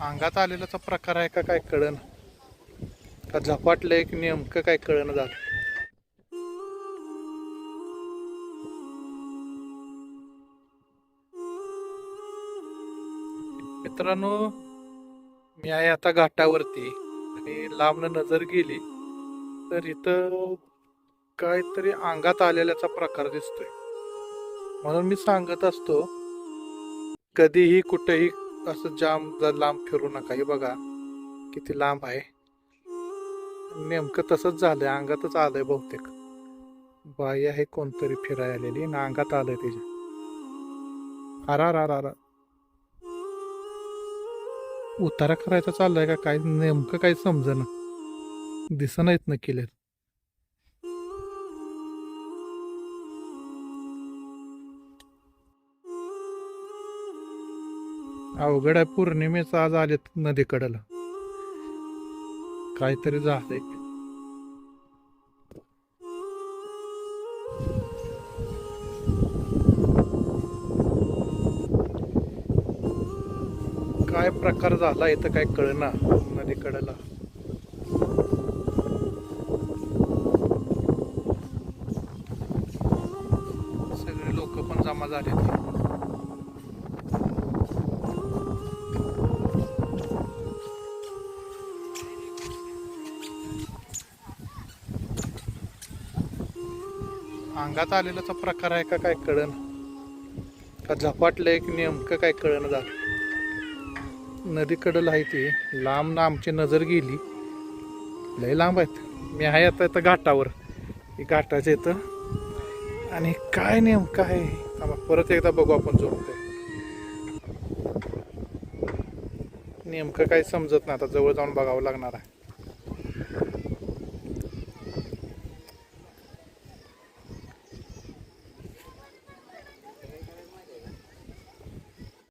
अंगात आलेलाचा प्रकार आहे का काय कळण? का झपाटलंय की नेमकं काय कळण झालं? मित्रांनो मी आहे आता घाटावरती आणि लांबनं नजर गेली तर इथं काहीतरी अंगात आलेल्याचा प्रकार दिसतोय. म्हणून मी सांगत असतो कधीही कुठेही असं जाम जर लांब फिरू नका. हे बघा किती लांब आहे. नेमकं तसंच झालंय अंगातच आलंय बहुतेक. बाई आहे कोणतरी फिराय आलेली ना अंगात आलंय तिच्या. अरा अरा अरा उतारा करायचा चाललाय का? काय नेमकं काही समजेना दिसना येत ना केलं अवघड आहे. पौर्णिमेचं आज आलेत नदीकडला. काहीतरी झालंय काय प्रकार झाला इथं काय कळना नदीकडला? सगळे लोक पण जमा झाले अंगात आलेलाचा प्रकार आहे का काय कळण? का झपाटलंय की नेमकं काय कळण झालं? नदीकडं आहे ती. लांब ना आमची नजर गेली. लय लांब आहेत. मी आहे आता इथं घाटावर. ही घाटाच्या इथं. आणि काय नेमकं आहे? थांबा, परत एकदा बघू आपण जोडतोय नेमकं काही समजत नाही. आता जवळ जाऊन बघावं लागणार आहे.